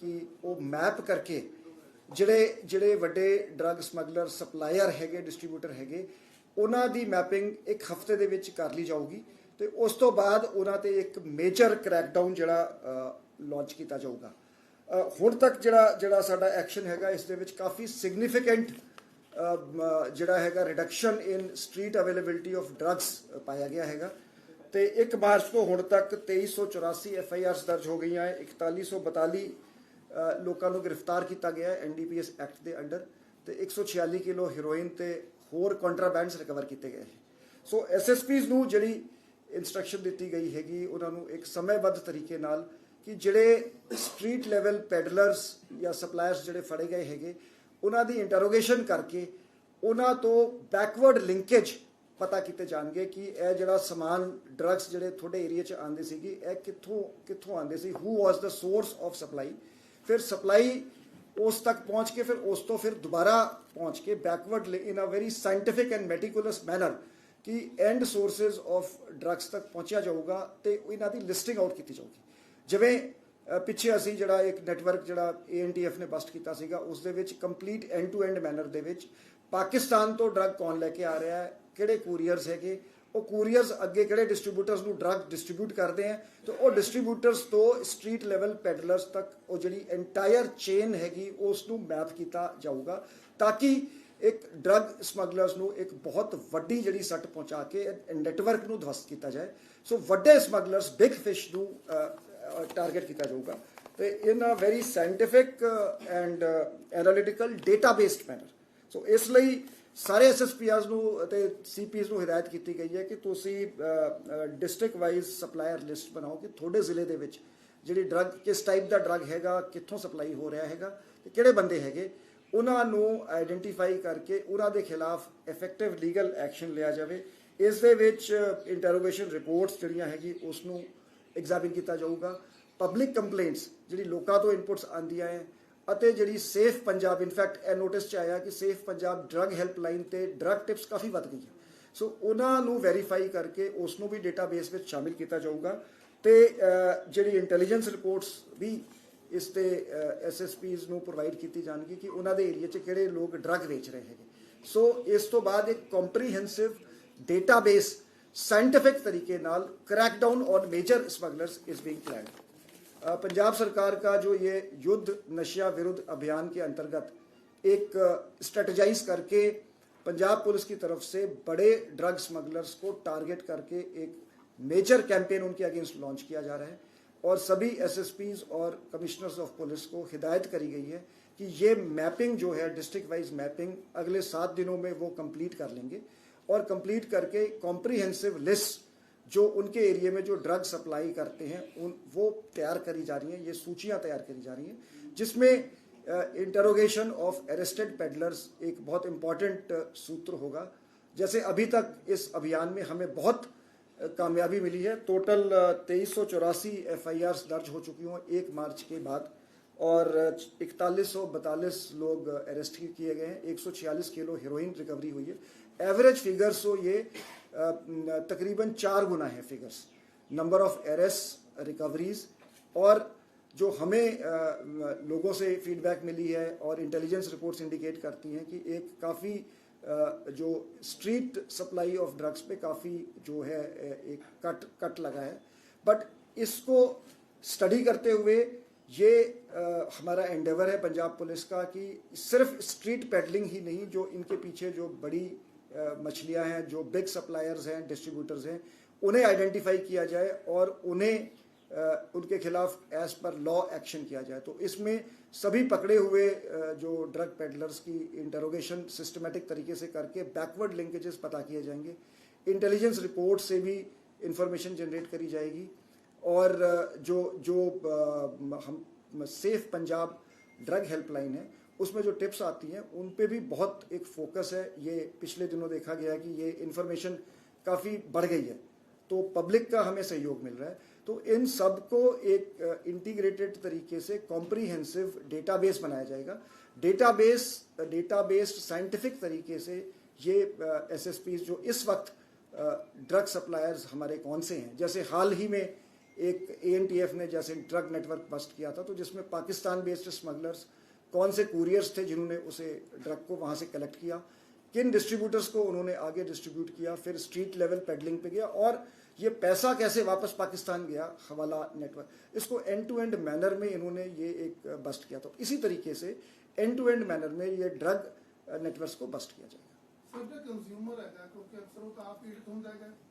ਕਿ ਉਹ ਮੈਪ ਕਰਕੇ ਜਿਹੜੇ ਜਿਹੜੇ ਵੱਡੇ ਡਰੱਗ ਸਮਗਲਰ ਸਪਲਾਇਰ ਹੈਗੇ ਡਿਸਟ੍ਰੀਬਿਊਟਰ ਹੈਗੇ ਉਹਨਾਂ ਦੀ ਮੈਪਿੰਗ ਇੱਕ ਹਫਤੇ ਦੇ ਵਿੱਚ ਕਰ ਲਈ ਜਾਊਗੀ ਤੇ ਉਸ ਤੋਂ ਬਾਅਦ ਉਹਨਾਂ ਤੇ ਇੱਕ ਮੇਜਰ ਕ੍ਰੈਕਡਾਊਨ ਜਿਹੜਾ ਲਾਂਚ ਕੀਤਾ ਜਾਊਗਾ ਹੁਣ ਤੱਕ ਜਿਹੜਾ ਜਿਹੜਾ ਸਾਡਾ ਐਕਸ਼ਨ ਹੈਗਾ ਇਸ ਦੇ ਵਿੱਚ ਕਾਫੀ ਸਿਗਨੀਫੀਕੈਂਟ ਜਿਹੜਾ ਹੈਗਾ reduction in street availability of drugs ਪਾਇਆ ਗਿਆ ਹੈਗਾ ਤੇ 1 ਮਾਰਚ ਤੋਂ ਹੁਣ ਤੱਕ 2384 ਐਫ ਆਈ ਆਰਸ ਦਰਜ ਹੋ ਗਈਆਂ 4142 ਲੋਕਾਂ ਨੂੰ ਗ੍ਰਿਫਤਾਰ ਕੀਤਾ ਗਿਆ ਹੈ ਐਨਡੀਪੀਐਸ ਐਕਟ ਦੇ ਅੰਡਰ ਤੇ 146 ਕਿਲੋ ਹੈਰੋਇਨ ਤੇ ਹੋਰ ਕੰਟਰਾਬੈਂਡਸ ਰਿਕਵਰ ਕੀਤੇ ਗਏ ਸੋ ਐਸਐਸਪੀਜ਼ ਨੂੰ ਜਿਹੜੀ ਇਨਸਟਰਕਸ਼ਨ ਦਿੱਤੀ ਗਈ ਹੈਗੀ ਉਹਨਾਂ ਨੂੰ ਇੱਕ ਸਮੇਂਬੱਧ ਤਰੀਕੇ ਨਾਲ ਕਿ ਜਿਹੜੇ ਸਟਰੀਟ ਲੈਵਲ ਪੈਡਲਰਸ ਜਾਂ ਸਪਲਾਇਰਸ ਜਿਹੜੇ ਫੜੇ ਗਏ ਹੈਗੇ ਉਹਨਾਂ ਦੀ ਇੰਟਰੋਗੇਸ਼ਨ ਕਰਕੇ ਉਹਨਾਂ ਤੋਂ ਬੈਕਵਰਡ ਲਿੰਕੇਜ ਪਤਾ ਕੀਤੇ ਜਾਣਗੇ ਕਿ ਇਹ ਜਿਹੜਾ ਸਮਾਨ ਡਰੱਗਸ ਜਿਹੜੇ ਤੁਹਾਡੇ ਏਰੀਆ 'ਚ ਆਉਂਦੇ ਕਿ ਇਹ ਕਿੱਥੋਂ ਕਿੱਥੋਂ ਆਉਂਦੇ ਸੀ who was the source of supply ਫਿਰ ਸਪਲਾਈ ਉਸ ਤੱਕ ਪਹੁੰਚ ਕੇ ਫਿਰ ਉਸ ਤੋਂ ਫਿਰ ਦੁਬਾਰਾ ਪਹੁੰਚ ਕੇ backward in a very scientific and meticulous manner ਕਿ ਐਂਡ ਸੋਰਸਸ ਆਫ ਡਰੱਗਸ ਤੱਕ ਪਹੁੰਚਿਆ ਜਾਊਗਾ ਤੇ ਇਹਨਾਂ ਦੀ ਲਿਸਟਿੰਗ ਆਊਟ ਕੀਤੀ ਜਾਊਗੀ ਜਿਵੇਂ ਪਿੱਛੇ ਅਸੀਂ ਜਿਹੜਾ ਇੱਕ ਨੈਟਵਰਕ ਜਿਹੜਾ ANTF ਨੇ ਬਸਟ ਕੀਤਾ ਸੀਗਾ ਉਸ ਦੇ ਵਿੱਚ complete end to end manner ਦੇ ਵਿੱਚ ਪਾਕਿਸਤਾਨ ਤੋਂ ਡਰੱਗ ਕੌਣ ਲੈ ਕੇ ਆ ਰਿਹਾ ਹੈ ਕਿਹੜੇ ਕੂਰੀਅਰਸ ਹੈਗੇ ਉਹ ਕੂਰੀਅਰਸ ਅੱਗੇ ਕਿਹੜੇ ਡਿਸਟ੍ਰੀਬਿਊਟਰਸ ਨੂੰ ਡਰੱਗ ਡਿਸਟ੍ਰੀਬਿਊਟ ਕਰਦੇ ਆ ਤੇ ਉਹ ਡਿਸਟ੍ਰੀਬਿਊਟਰਸ ਤੋਂ ਸਟਰੀਟ ਲੈਵਲ ਪੈਡਲਰਸ ਤੱਕ ਉਹ ਜਿਹੜੀ ਐਂਟਾਇਰ ਚੇਨ ਹੈਗੀ ਉਸ ਨੂੰ ਮੈਪ ਕੀਤਾ ਜਾਊਗਾ ਤਾਂ ਕਿ ਇੱਕ ਡਰੱਗ ਸਮਗਲਰਸ ਨੂੰ ਇੱਕ ਬਹੁਤ ਵੱਡੀ ਜਿਹੜੀ ਸੱਟ ਪਹੁੰਚਾ ਕੇ ਨੈਟਵਰਕ ਨੂੰ ਧਵਸਤ ਕੀਤਾ ਜਾਏ ਸੋ ਵੱਡੇ ਸਮਗਲਰਸ ਬਿਗ ਫਿਸ਼ ਨੂੰ ਟਾਰਗੇਟ ਕੀਤਾ ਜਾਊਗਾ ਤੇ in a very scientific and analytical data based manner so ਇਸ ਲਈ ਸਾਰੇ ਐਸਐਸਪੀਆਰਸ ਨੂੰ ਤੇ ਸੀਪੀਸ ਨੂੰ ਹਦਾਇਤ ਕੀਤੀ ਗਈ ਹੈ ਕਿ ਤੁਸੀਂ ਡਿਸਟ੍ਰਿਕਟ ਵਾਈਜ਼ ਸਪਲਾਇਰ ਲਿਸਟ ਬਣਾਓ ਕਿ ਤੁਹਾਡੇ ਜ਼ਿਲ੍ਹੇ ਦੇ ਵਿੱਚ ਜਿਹੜੀ ਡਰੱਗ ਕਿਸ ਟਾਈਪ ਦਾ ਡਰੱਗ ਹੈਗਾ ਕਿੱਥੋਂ ਸਪਲਾਈ ਹੋ ਰਿਹਾ ਹੈਗਾ ਤੇ ਕਿਹੜੇ ਬੰਦੇ ਹੈਗੇ ਉਹਨਾਂ ਨੂੰ ਆਇਡੈਂਟੀਫਾਈ ਕਰਕੇ ਉਹਨਾਂ ਦੇ ਖਿਲਾਫ ਇਫੈਕਟਿਵ ਲੀਗਲ ਐਕਸ਼ਨ ਲਿਆ ਜਾਵੇ ਇਸ ਦੇ ਵਿੱਚ ਇੰਟਰੋਗੇਸ਼ਨ ਰਿਪੋਰਟਸ ਜਿਹੜੀਆਂ ਹੈਗੀ ਉਸ ਨੂੰ ਐਗਜ਼ਾਮਿਨ ਕੀਤਾ ਜਾਊਗਾ ਪਬਲਿਕ ਕੰਪਲੇਂਟਸ ਜਿਹੜੀ ਲੋਕਾਂ ਤੋਂ ਇਨਪੁਟਸ ਆਂਦੀਆਂ ਹੈ ਅਤੇ ਜਿਹੜੀ ਸੇਫ ਪੰਜਾਬ ਇਨਫੈਕਟ ਇਹ ਨੋਟਿਸ ਚ ਆਇਆ ਕਿ ਸੇਫ ਪੰਜਾਬ ਡਰਗ ਹੈਲਪਲਾਈਨ ਤੇ ਡਰਗ ਟਿਪਸ ਕਾਫੀ ਵੱਧ ਗਈਆਂ ਸੋ ਉਹਨਾਂ ਨੂੰ ਵੈਰੀਫਾਈ ਕਰਕੇ ਉਸ ਨੂੰ ਵੀ ਡਾਟਾਬੇਸ ਵਿੱਚ ਸ਼ਾਮਿਲ ਕੀਤਾ ਜਾਊਗਾ ਤੇ ਜਿਹੜੀ ਇੰਟੈਲੀਜੈਂਸ ਰਿਪੋਰਟਸ ਵੀ ਇਸ ਤੇ ਐਸਐਸਪੀਜ਼ ਨੂੰ ਪ੍ਰੋਵਾਈਡ ਕੀਤੀ ਜਾਣਗੀ ਕਿ ਉਹਨਾਂ ਦੇ ਏਰੀਆ 'ਚ ਕਿਹੜੇ ਲੋਕ ਡਰਗ ਵੇਚ ਰਹੇ ਹੈਗੇ ਸੋ ਇਸ ਤੋਂ ਬਾਅਦ ਇੱਕ ਕੰਪਰੀਹੈਂਸਿਵ ਡਾਟਾਬੇਸ ਸਾਇੰਟਿਫਿਕ ਤਰੀਕੇ ਨਾਲ crackdown on major smugglers is being planned Punjab सरकार का जो ये युद्ध नशिया विरुद्ध अभियान के अंतर्गत एक स्ट्रेटजाइज करके पंजाब पुलिस की तरफ से बड़े ड्रग स्मगलर्स को टारगेट करके एक मेजर कैंपेन उनके अगेंस्ट लॉन्च किया जा रहा है और सभी एसएसपीज और कमिश्नर्स ऑफ पुलिस को हिदायत करी गई है कि ये मैपिंग जो है डिस्ट्रिक्ट वाइज मैपिंग अगले सात दिनों में वो कंप्लीट कर लेंगे और कंप्लीट करके कॉम्प्रीहेंसिव लिस्ट जो उनके एरिया में जो ड्रग सप्लाई करते हैं उन वो तैयार करी जा रही हैं ये सूचियां तैयार करी जा रही हैं जिसमें इंटरोगेशन ऑफ अरेस्टेड पेडलर्स एक बहुत इम्पॉर्टेंट सूत्र होगा जैसे अभी तक इस अभियान में हमें बहुत कामयाबी मिली है टोटल तेईस सौ चौरासी एफ दर्ज हो चुकी हों एक मार्च के बाद और इकतालीस सौ बतालीस लोग अरेस्ट किए गए हैं 146 किलो हीरोइन रिकवरी हुई है एवरेज फिगर्स हो ये तकरीबन चार गुना है figures number of arrest recoveries और जो हमें लोगों से फीडबैक मिली है और इंटेलिजेंस रिपोर्ट्स इंडिकेट करती हैं कि एक काफ़ी जो स्ट्रीट सप्लाई ऑफ ड्रग्स पे काफ़ी जो है एक कट कट लगा है बट इसको स्टडी करते हुए ये आ, हमारा एंडेवर है पंजाब पुलिस का कि सिर्फ स्ट्रीट पेडलिंग ही नहीं जो इनके पीछे जो बड़ी मछलियां हैं जो बिग सप्लायर्स हैं डिस्ट्रीब्यूटर्स हैं उन्हें आइडेंटिफाई किया जाए और उन्हें उनके खिलाफ एज पर लॉ एक्शन किया जाए तो इसमें सभी पकड़े हुए जो ड्रग पेडलर्स की इंटरोगेशन सिस्टमेटिक तरीके से करके बैकवर्ड लिंकेजेस पता किए जाएंगे इंटेलिजेंस रिपोर्ट से भी इंफॉर्मेशन जनरेट करी जाएगी और जो जो हम सेफ पंजाब ड्रग हेल्पलाइन है उसमें जो टिप्स आती हैं उन पे भी बहुत एक फोकस है ये पिछले दिनों देखा गया कि ये इन्फॉर्मेशन काफ़ी बढ़ गई है तो पब्लिक का हमें सहयोग मिल रहा है तो इन सब को एक इंटीग्रेटेड तरीके से कॉम्प्रीहेंसिव डेटाबेस बनाया जाएगा डेटाबेस डेटाबेस साइंटिफिक तरीके से ये एस जो इस वक्त ड्रग सप्लायर्स हमारे कौन से हैं जैसे हाल ही में एक एएनटीएफ ने जैसे ड्रग नेटवर्क बस्ट किया था तो जिसमें पाकिस्तान बेस्ड स्मगलर्स कौन से कुरियर्स थे जिन्होंने उसे ड्रग को वहां से कलेक्ट किया किन डिस्ट्रीब्यूटर्स को उन्होंने आगे डिस्ट्रीब्यूट किया फिर स्ट्रीट लेवल पेडलिंग पे गया और ये पैसा कैसे वापस पाकिस्तान गया हवाला नेटवर्क इसको एंड टू एंड मैनर में इन्होंने ये एक बस्ट किया तो इसी तरीके से एंड टू एंड मैनर में ये ड्रग नेटवर्क को बस्ट किया जाएगा कंज्यूमर है